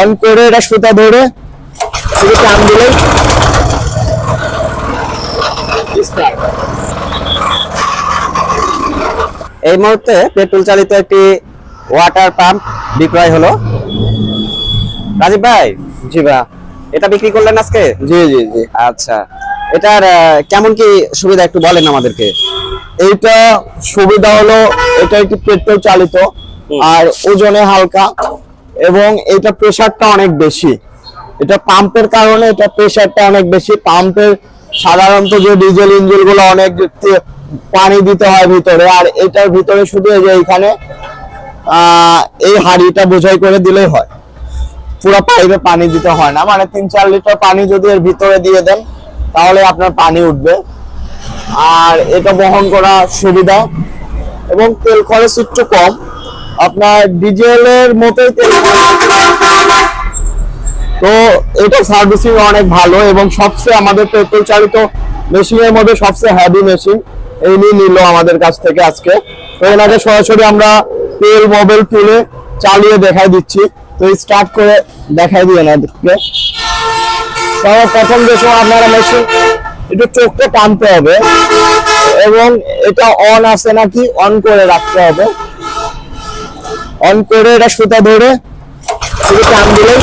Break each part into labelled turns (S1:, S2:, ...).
S1: On করে এটা সুতা ধরে শুধু টান দিলেই।
S2: এই মুহূর্তে পেট্রোল চালিত একটি ওয়াটার পাম্প বিক্রয় হলো। রাজীব ভাই?
S1: জি ভাই।
S2: এটা বিক্রি করলেন আজকে?
S1: জি জি জি।
S2: আচ্ছা। এটার কেমন কি সুবিধা একটু বলেন আমাদেরকে?
S1: এইটা সুবিধা হলো এটা একটি পেট্রোল চালিত আর ওজনে হালকা। এবং এটা প্রেশারটা অনেক বেশি। এটা পাম্পের কারণে এটা প্রেশারটা অনেক বেশি। পাম্পের সাধারণত যে ডিজেল ইঞ্জিনগুলো অনেক পানি দিতে হয় ভিতরে, আর এটার ভিতরে শুধু এই যে এখানে এই হাড়িটা বোঝাই করে দিলেই হয়। পুরো পাইপে পানি দিতে হয় না। মানে তিন চার লিটার পানি যদি এর ভিতরে দিয়ে দেন, তাহলে আপনার পানি উঠবে। আর এটা বহন করা সুবিধা। এবং তেল খরচ একটু কম। আপনার ডিজেলের মতোই তেল তো এটা সার্ভিসিং অনেক ভালো এবং সবচেয়ে আমাদের পেট্রোল চালিত মেশিনের মধ্যে সবচেয়ে হ্যাভি মেশিন এই নিয়ে নিল আমাদের কাছ থেকে আজকে। তো এনাকে সরাসরি আমরা তেল মোবাইল তুলে চালিয়ে দেখাই দিচ্ছি। তো স্টার্ট করে দেখাই দিই এনাদেরকে প্রথম যে সময় আপনারা মেশিন একটু চোখটা টানতে হবে এবং এটা অন আছে নাকি অন করে রাখতে হবে। অন করে এটা সুতা ধরে শুধু টান দিলেই।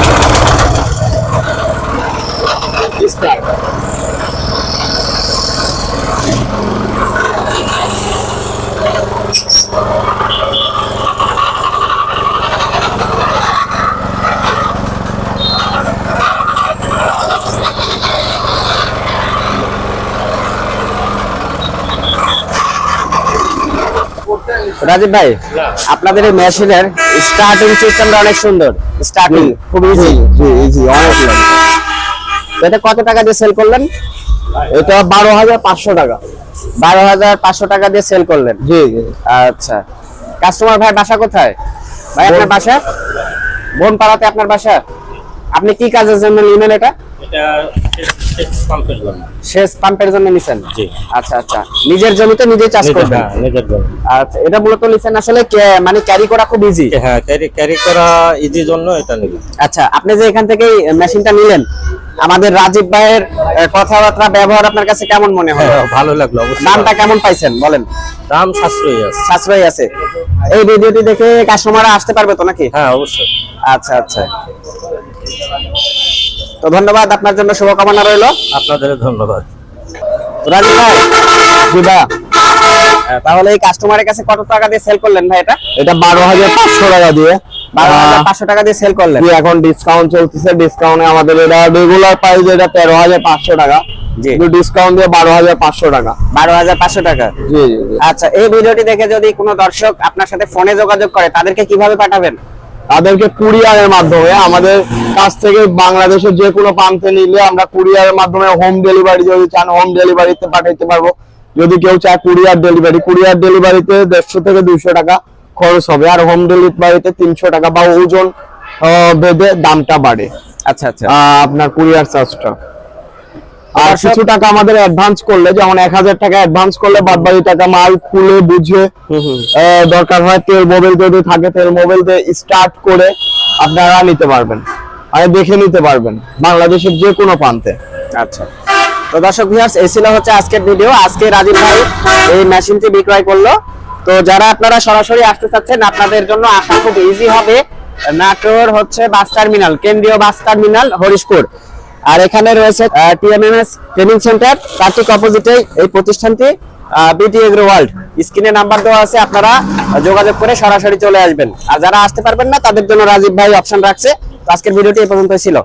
S2: রাজীব ভাই আপনাদের এই মেশিনের স্টার্টিং সিস্টেমটা অনেক সুন্দর। স্টার্টিং খুব ইজি
S1: জি জি অনেক।
S2: এটা কত টাকা দিয়ে সেল করলেন?
S1: এটা বারো হাজার পাঁচশো টাকা।
S2: বারো হাজার পাঁচশো টাকা দিয়ে সেল করলেন।
S1: জি জি।
S2: আচ্ছা। কাস্টমার ভাই বাসা কোথায়? ভাই আপনার বাসা? বোন পাড়াতে আপনার বাসা? আপনি কি কাজের জন্য নিলেন এটা?
S3: এটা সেচ পাম্পের জন্য।
S2: নিছেন?
S3: জি।
S2: আচ্ছা আচ্ছা। নিজের জমিতে নিজে চাষ করবেন?
S3: হ্যাঁ, নিজের
S2: আচ্ছা এটা মূলত নিছেন আসলে মানে ক্যারি করা খুব ইজি
S3: হ্যাঁ ক্যারি ক্যারি করা ইজি জন্য এটা নিবি
S2: আচ্ছা আপনি যে এখান থেকে মেশিনটা নিলেন আমাদের রাজীব ভাইয়ের কথাবার্তা ব্যবহার আপনার কাছে কেমন মনে হয়?
S3: হ্যাঁ, ভালো লাগল
S2: দামটা কেমন পাইছেন বলেন?
S3: দাম সাশ্রয়ী আছে।
S2: সাশ্রয়ী আছে। এই ভিডিওটি দেখে কাস্টমাররা আসতে পারবে তো নাকি?
S3: হ্যাঁ অবশ্যই।
S2: আচ্ছা আচ্ছা। তো ধন্যবাদ আপনার জন্য শুভকামনা রইল।
S3: আপনাদের ধন্যবাদ।
S2: ভাই
S1: জি
S2: তাহলে এই কাস্টমারের কাছে কত টাকা দিয়ে সেল করলেন ভাই এটা?
S1: এটা বারো হাজার পাঁচশো টাকা দিয়ে।
S2: বারো হাজার পাঁচশো টাকা দিয়ে সেল করলেন?
S1: এখন ডিসকাউন্ট চলতেছে ডিসকাউন্টে আমাদের এটা রেগুলার প্রাইস এটা তেরো হাজার পাঁচশো টাকা।
S2: জি।
S1: কিন্তু ডিসকাউন্ট দিয়ে বারো হাজার পাঁচশো টাকা।
S2: বারো হাজার পাঁচশো টাকা। আচ্ছা এই ভিডিওটি দেখে যদি কোনো দর্শক আপনার সাথে ফোনে যোগাযোগ করে তাদেরকে কীভাবে পাঠাবেন?
S1: তাদেরকে কুরিয়ারের মাধ্যমে আমাদের কাছ থেকে বাংলাদেশের যে কোনো প্রান্তে নিলে আমরা কুরিয়ারের মাধ্যমে হোম ডেলিভারি যদি চান হোম ডেলিভারিতে পাঠাইতে পারব। যদি কেউ চায় কুরিয়ার ডেলিভারি কুরিয়ার ডেলিভারিতে দেড়শো থেকে দুইশো টাকা খরচ হবে আর হোম ডেলিভারিতে তিনশো টাকা বা ওজন বেঁধে দামটা বাড়ে।
S2: আচ্ছা আচ্ছা।
S1: আপনার কুরিয়ার চার্জটা। আর কিছু টাকা আমাদের অ্যাডভান্স করলে যেমন এক হাজার টাকা অ্যাডভান্স করলে বাদ বাকি টাকা মাল খুলে বুঝে দরকার হয় তেল মোবাইল যদি থাকে তেল মোবাইল স্টার্ট করে আপনারা নিতে পারবেন। আর দেখে নিতে পারবেন বাংলাদেশের যে কোনো প্রান্তে।
S2: আচ্ছা। তো দর্শক ভিউয়ার্স এই ছিল হচ্ছে আজকের ভিডিও আজকে রাজীব ভাই এই মেশিনটি বিক্রয় করল। তো যারা আপনারা সরাসরি আসতে চাচ্ছেন আপনাদের জন্য আসা খুব ইজি হবে। নাটোর হচ্ছে বাস টার্মিনাল কেন্দ্রীয় বাস টার্মিনাল হরিশপুর। আর এখানে রয়েছে টিএমএমএস ট্রেনিং সেন্টার তার ঠিক অপোজিটে এই প্রতিষ্ঠানটি বিটি এগ্রো ওয়ার্ল্ড স্ক্রিনে নাম্বার দেওয়া আছে, আপনারা যোগাযোগ করে সরাসরি চলে আসবেন। আর যারা আসতে পারবেন না, তাদের জন্য রাজীব ভাই অপশন রাখছে। আজকের ভিডিওটি এ পর্যন্ত ছিল।